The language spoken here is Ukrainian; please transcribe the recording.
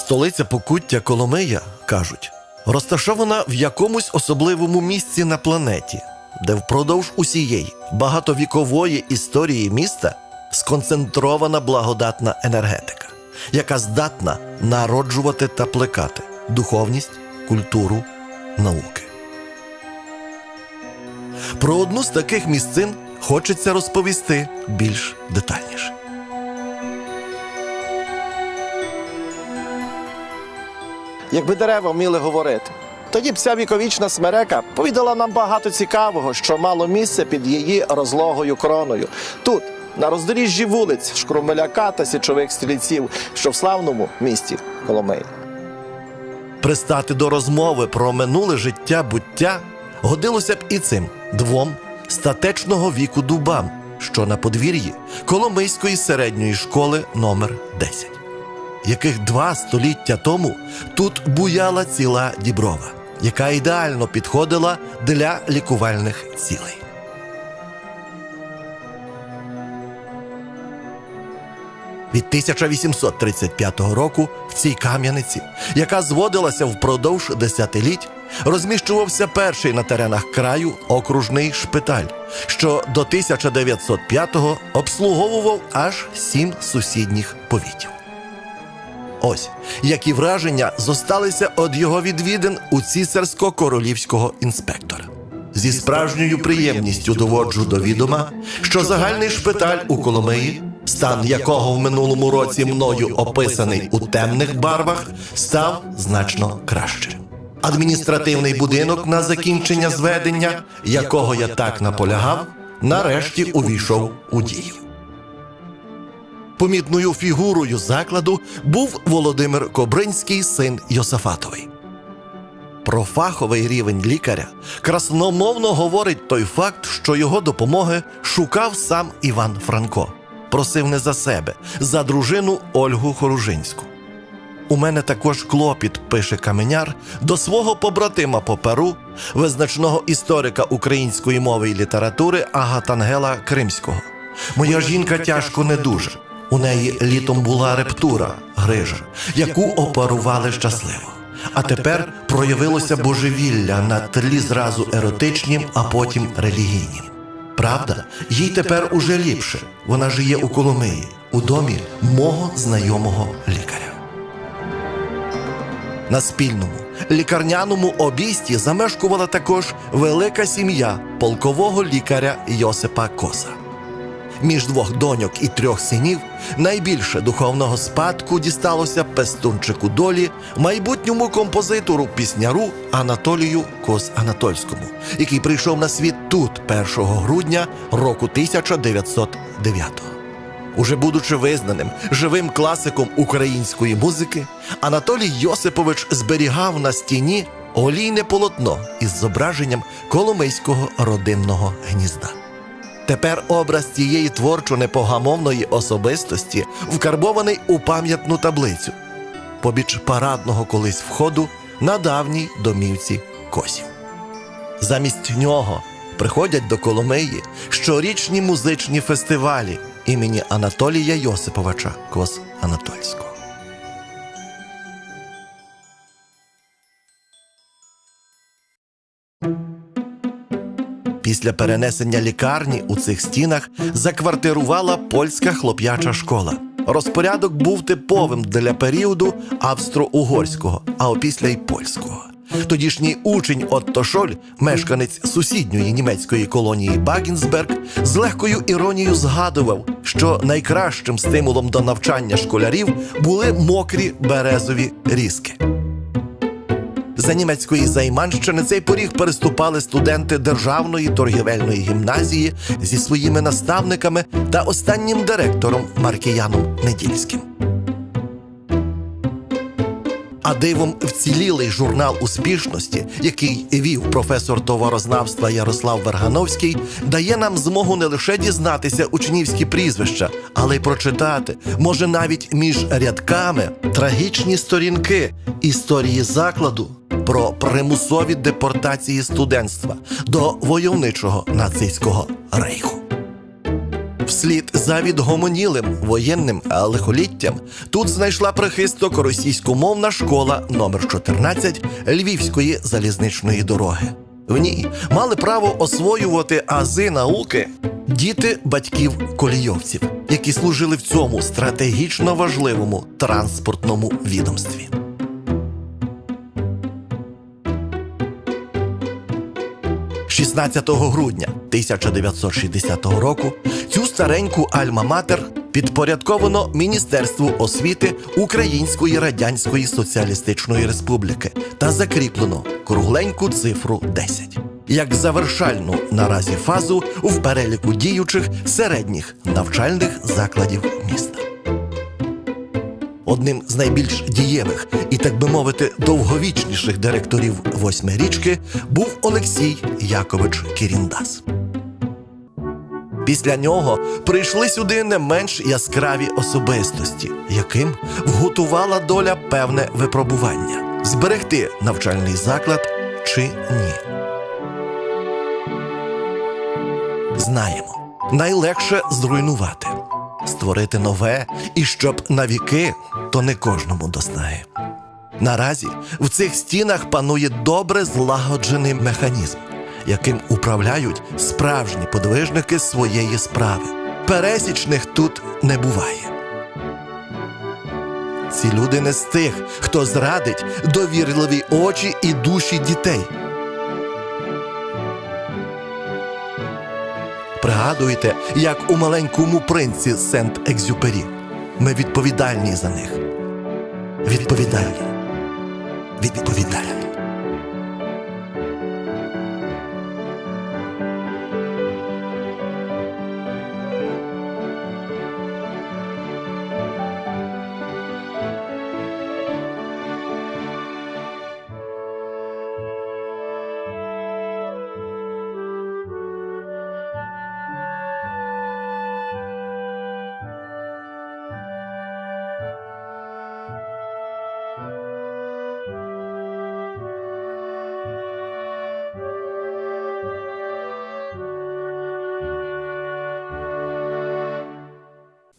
Столиця Покуття Коломия, кажуть, розташована в якомусь особливому місці на планеті, де впродовж усієї багатовікової історії міста сконцентрована благодатна енергетика, яка здатна народжувати та плекати духовність, культуру, науки. Про одну з таких місцин хочеться розповісти більш детальніше. Якби дерева вміли говорити. Тоді б ця віковічна смерека повідала нам багато цікавого, що мало місце під її розлогою кроною. Тут, на роздоріжжі вулиць, Шкрумеляка та січових стрільців, що в славному місті Коломиї. Пристати до розмови про минуле життя буття годилося б і цим двом статечного віку дубам, що на подвір'ї Коломийської середньої школи номер 10 яких два століття тому тут буяла ціла діброва, яка ідеально підходила для лікувальних цілей. Від 1835 року в цій кам'яниці, яка зводилася впродовж десятиліть, розміщувався перший на теренах краю окружний шпиталь, що до 1905-го обслуговував аж сім сусідніх повітів. Ось які враження зосталися від його відвідин у цісарсько-королівського інспектора. Зі справжньою приємністю доводжу до відома, що загальний шпиталь у Коломиї, стан якого в минулому році мною описаний у темних барвах, став значно краще. Адміністративний будинок на закінчення зведення, якого я так наполягав, нарешті увійшов у дію. Помітною фігурою закладу був Володимир Кобринський, син Йосафатовий. Про фаховий рівень лікаря красномовно говорить той факт, що його допомоги шукав сам Іван Франко. Просив не за себе, за дружину Ольгу Хоружинську. У мене також клопіт, пише каменяр, до свого побратима по Перу, визначного історика української мови і літератури Агатангела Кримського. Моя жінка тяжко не дуже. У неї літом була рептура, грижа, яку оперували щасливо. А тепер проявилося божевілля на тлі зразу еротичнім, а потім релігійнім. Правда, їй тепер уже ліпше. Вона жиє у Коломиї, у домі мого знайомого лікаря. На спільному лікарняному обійсті замешкувала також велика сім'я полкового лікаря Йосипа Коса. Між двох доньок і трьох синів найбільше духовного спадку дісталося пестунчику долі майбутньому композитору пісняру Анатолію Кос Анатольському, який прийшов на світ тут 1 грудня року 1909 Уже будучи визнаним живим класиком української музики, Анатолій Йосипович зберігав на стіні олійне полотно із зображенням коломийського родинного гнізда. Тепер образ цієї творчо непогамовної особистості вкарбований у пам'ятну таблицю побіч парадного колись входу на давній домівці косів. Замість нього приходять до Коломиї щорічні музичні фестивалі імені Анатолія Йосиповича Кос Анатольського. Після перенесення лікарні у цих стінах заквартирувала польська хлоп'яча школа. Розпорядок був типовим для періоду австро-угорського, а опісля й польського. Тодішній учень Отто Шоль, мешканець сусідньої німецької колонії Багінсберг, з легкою іронією згадував, що найкращим стимулом до навчання школярів були мокрі березові різки. За німецької займанщини цей поріг переступали студенти державної торгівельної гімназії зі своїми наставниками та останнім директором Маркіяном Недільським. А дивом вцілілий журнал успішності, який вів професор товарознавства Ярослав Вергановський, дає нам змогу не лише дізнатися учнівські прізвища, але й прочитати, може, навіть між рядками трагічні сторінки історії закладу про примусові депортації студентства до войовничого нацистського рейху. Вслід за відгомонілим воєнним лихоліттям тут знайшла прихисток російськомовна школа номер 14 Львівської залізничної дороги. В ній мали право освоювати ази науки діти батьків колійовців, які служили в цьому стратегічно важливому транспортному відомстві. 16 грудня 1960 року цю стареньку Альма-Матер підпорядковано Міністерству освіти Української Радянської Соціалістичної Республіки та закріплено кругленьку цифру 10 як завершальну наразі фазу в переліку діючих середніх навчальних закладів міста. Одним з найбільш дієвих і, так би мовити, довговічніших директорів восьмирічки був Олексій Якович Кіріндас. Після нього прийшли сюди не менш яскраві особистості, яким вготувала доля певне випробування зберегти навчальний заклад чи ні. Знаємо, найлегше зруйнувати, створити нове, і щоб навіки, то не кожному доснає. Наразі в цих стінах панує добре злагоджений механізм, яким управляють справжні подвижники своєї справи. Пересічних тут не буває. Ці люди не з тих, хто зрадить довірливі очі і душі дітей. Пригадуєте, як у маленькому принці Сент-Екзюпері. Ми відповідальні за них. Відповідальні. Відповідальні.